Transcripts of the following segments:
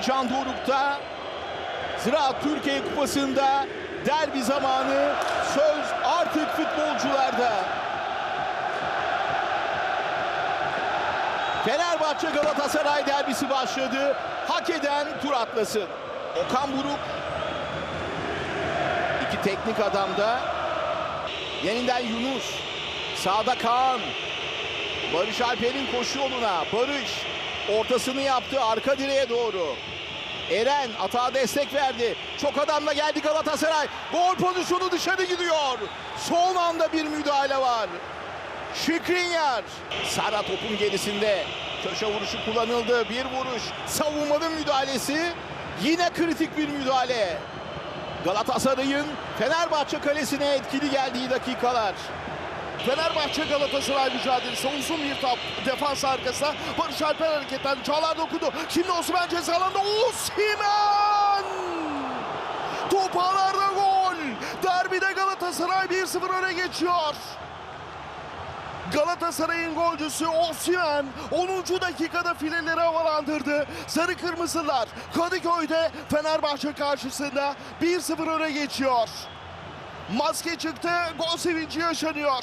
Heyecan dorukta. Ziraat Türkiye Kupası'nda derbi zamanı söz artık futbolcularda. Fenerbahçe Galatasaray derbisi başladı. Hak eden tur atlasın. Okan Buruk iki teknik adamda. Yeniden Yunus. Sağda Kaan. Barış Alper'in koşu yoluna. Barış ortasını yaptı arka direğe doğru. Eren atağa destek verdi. Çok adamla geldi Galatasaray. Gol pozisyonu dışarı gidiyor. Son anda bir müdahale var. Şikrinyar. Sara topun gerisinde. Köşe vuruşu kullanıldı. Bir vuruş. Savunmanın müdahalesi. Yine kritik bir müdahale. Galatasaray'ın Fenerbahçe kalesine etkili geldiği dakikalar. Fenerbahçe Galatasaray mücadelesi uzun bir top defans arkasına Barış Alper hareketlendi. Çağlar dokundu. Şimdi Osman ceza alanında Osimhen! Top ağlarda gol. Derbide Galatasaray 1-0 öne geçiyor. Galatasaray'ın golcüsü Osimhen 10. dakikada fileleri havalandırdı. Sarı Kırmızılar Kadıköy'de Fenerbahçe karşısında 1-0 öne geçiyor. Maske çıktı, gol sevinci yaşanıyor.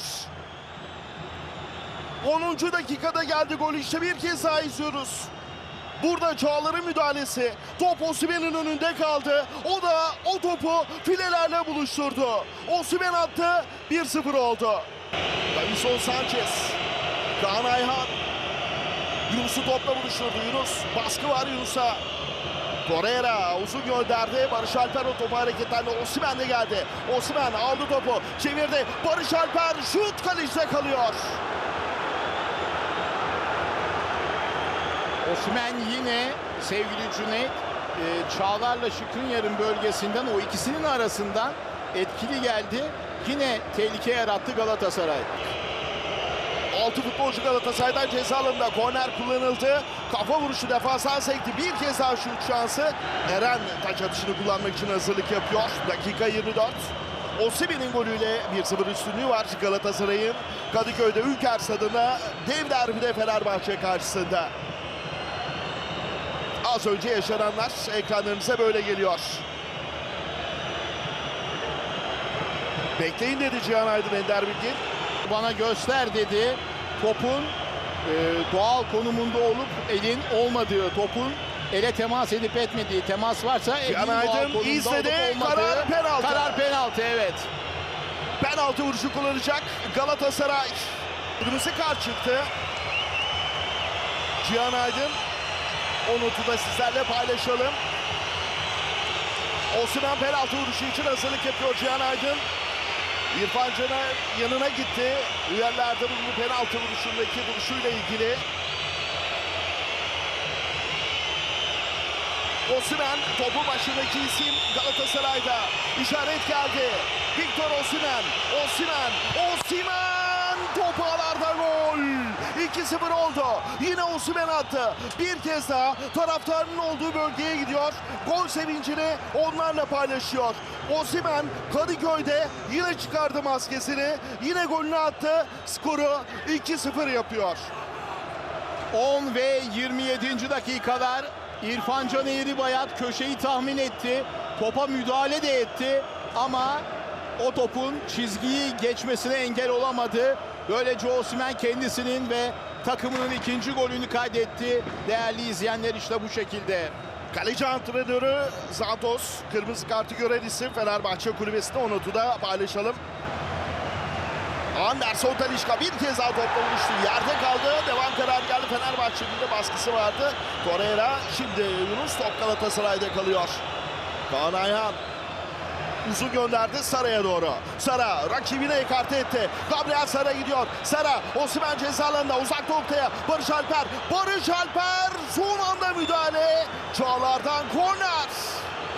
10. dakikada geldi gol işte bir kez daha izliyoruz. Burada Çağlar'ın müdahalesi. Top Osimhen'in önünde kaldı. O da o topu filelerle buluşturdu. Osimhen attı, 1-0 oldu. Davison Sanchez. Kaan Ayhan. Yunus'u topla buluşturdu. Yunus baskı var Yunus'a. Torreira uzun gönderdi. Barış Alper o topu hareketlendi. Osimhen de geldi. Osimhen aldı topu. Çevirdi. Barış Alper şut kalecide kalıyor. Osman yine sevgili Cüneyt e, Çağlar'la Şikrinyar'ın bölgesinden o ikisinin arasından etkili geldi. Yine tehlike yarattı Galatasaray. 6 futbolcu Galatasaray'dan ceza alanında korner kullanıldı. Kafa vuruşu defansa sekti. Bir kez daha şut şansı. Eren taç atışını kullanmak için hazırlık yapıyor. Dakika 24. Osimhen'in golüyle 1-0 üstünlüğü var Galatasaray'ın. Kadıköy'de Ülker Stadı'nda dev derbide Fenerbahçe karşısında. Az önce yaşananlar ekranlarımıza böyle geliyor. Bekleyin dedi Cihan Aydın Ender Bilgin. Bana göster dedi. Topun e, doğal konumunda olup elin olmadığı topun ele temas edip etmediği temas varsa elin Cihan doğal konumda izledi. olup olmadığı. Karar penaltı. Karar penaltı evet. Penaltı vuruşu kullanacak Galatasaray. Kırmızı kart çıktı. Cihan Aydın. O notu da sizlerle paylaşalım. Osman penaltı vuruşu için hazırlık yapıyor Cihan Aydın. İrfan Can'a yanına gitti. Uyarlarda bu penaltı vuruşundaki duruşuyla ilgili. Osimhen topu başındaki isim Galatasaray'da. İşaret geldi. Victor topu ağlarda gol. 2-0 oldu. Yine Osimhen attı. Bir kez daha taraftarının olduğu bölgeye gidiyor. Gol sevincini onlarla paylaşıyor. Osimhen Kadıköy'de yine çıkardı maskesini. Yine golünü attı. Skoru 2-0 yapıyor. 10 ve 27. dakikalar İrfan Can Eğri Bayat köşeyi tahmin etti. Topa müdahale de etti ama o topun çizgiyi geçmesine engel olamadı. Böylece Osimhen kendisinin ve takımının ikinci golünü kaydetti. Değerli izleyenler işte bu şekilde. Kaleci antrenörü Santos kırmızı kartı gören isim Fenerbahçe kulübesinde o notu da paylaşalım. Anderson Talişka bir kez daha topla buluştu. Yerde kaldı. Devam kararı geldi. Fenerbahçe'nin de baskısı vardı. Torreira şimdi Yunus top Galatasaray'da kalıyor. Kaan Ayhan uzun gönderdi Sara'ya doğru. Sara rakibine ekarte etti. Gabriel Sara gidiyor. Sara Osimhen ceza alanında uzak noktaya. Barış Alper. Barış Alper son anda müdahale. Çağlar'dan korner.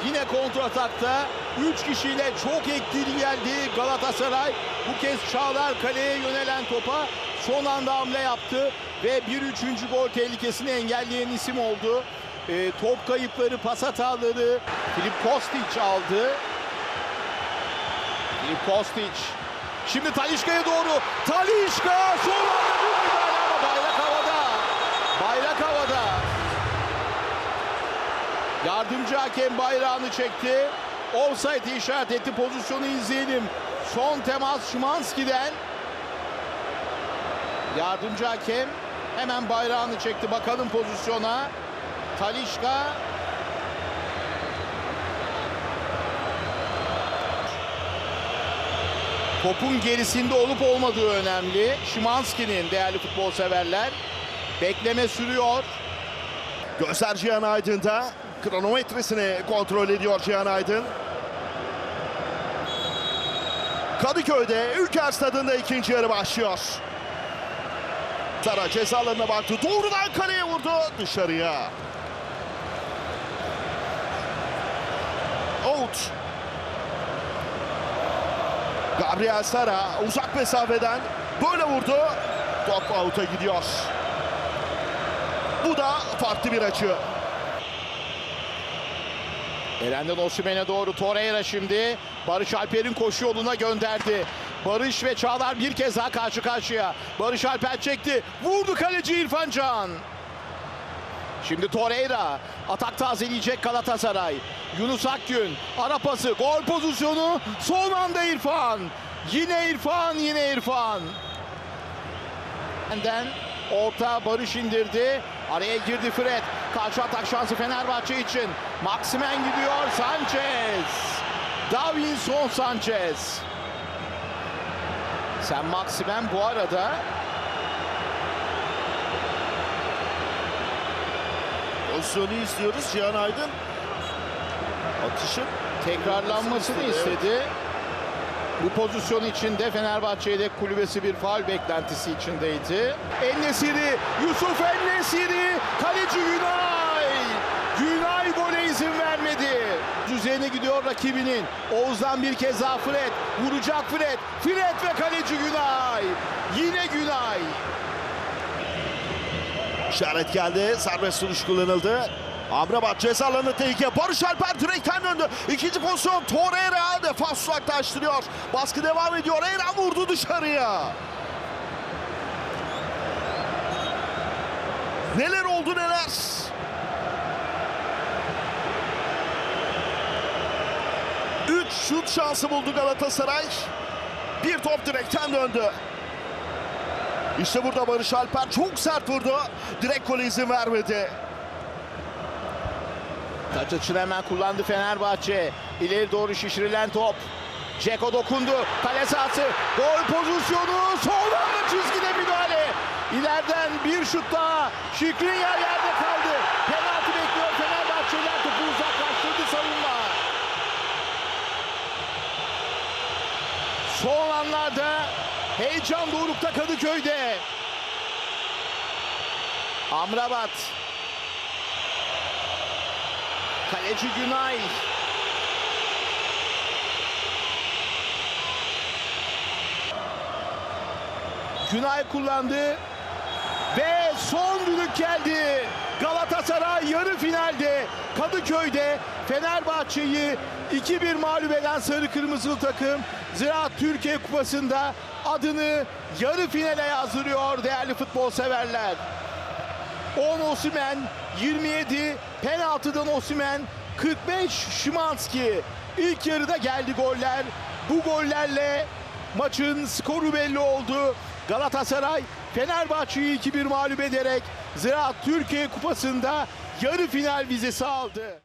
Yine kontratakta 3 kişiyle çok etkili geldi Galatasaray. Bu kez Çağlar kaleye yönelen topa son anda hamle yaptı ve bir üçüncü gol tehlikesini engelleyen isim oldu. Ee, top kayıpları, pas hataları Filip Kostic aldı. Kostic. Şimdi Talişka'ya doğru. Talişka son anda bir müdahale ama bayrak havada. Bayrak havada. Yardımcı hakem bayrağını çekti. Offside işaret etti. Pozisyonu izleyelim. Son temas Şimanski'den. Yardımcı hakem hemen bayrağını çekti. Bakalım pozisyona. Talişka Topun gerisinde olup olmadığı önemli. Şimanski'nin değerli futbol severler. Bekleme sürüyor. Gözler Cihan Aydın'da. Kronometresini kontrol ediyor Cihan Aydın. Kadıköy'de Ülker Stadı'nda ikinci yarı başlıyor. Sara ceza alanına baktı. Doğrudan kaleye vurdu. Dışarıya. Out. Gabriel Sara uzak mesafeden böyle vurdu. Top out'a gidiyor. Bu da farklı bir açı. Eren'den Osimhen'e doğru Torreira şimdi. Barış Alper'in koşu yoluna gönderdi. Barış ve Çağlar bir kez daha karşı karşıya. Barış Alper çekti. Vurdu kaleci İrfan Can. Şimdi Torreira atak tazeleyecek Galatasaray. Yunus Akgün ara pası gol pozisyonu son anda İrfan. Yine İrfan yine İrfan. Benden orta Barış indirdi. Araya girdi Fred. Karşı atak şansı Fenerbahçe için. Maximen gidiyor Sanchez. Davinson Sanchez. Sen Maximen bu arada Pozisyonu izliyoruz Cihan Aydın. Atışın tekrarlanmasını istedi. Bu pozisyon içinde Fenerbahçe yedek kulübesi bir faul beklentisi içindeydi. Ennesiri, Yusuf Ennesiri, kaleci Günay. Günay gole izin vermedi. Üzerine gidiyor rakibinin. Oğuz'dan bir kez daha Fred. Vuracak Fred. Fred ve kaleci Günay. Yine Günay. İşaret geldi. Serbest vuruş kullanıldı. Amrabat ceza alanı tehlike. Barış Alper direkten döndü. İkinci pozisyon Torreira defans uzaklaştırıyor. Baskı devam ediyor. Eren vurdu dışarıya. Neler oldu neler. Üç şut şansı buldu Galatasaray. Bir top direkten döndü. İşte burada Barış Alper çok sert vurdu. Direkt gole izin vermedi. Taç açını hemen kullandı Fenerbahçe. İleri doğru şişirilen top. Ceko dokundu. Kale sahası. Gol pozisyonu. Sol anda çizgide müdahale. İleriden bir şut daha. Şikrinyar yerde kaldı. Penaltı bekliyor Fenerbahçeliler. Topu uzaklaştırdı savunma. Son anlarda heyecan dorukta Kadıköy'de. Amrabat. Kaleci Günay. Günay kullandı. Ve son düdük geldi. Galatasaray yarı finalde Kadıköy'de Fenerbahçe'yi 2-1 mağlup eden sarı kırmızılı takım Ziraat Türkiye Kupası'nda adını yarı finale yazdırıyor değerli futbol severler. 10 Osimen, 27 penaltıdan Osimen, 45 Şimanski. İlk yarıda geldi goller. Bu gollerle maçın skoru belli oldu. Galatasaray Fenerbahçe'yi 2-1 mağlup ederek Ziraat Türkiye Kupası'nda yarı final vizesi aldı.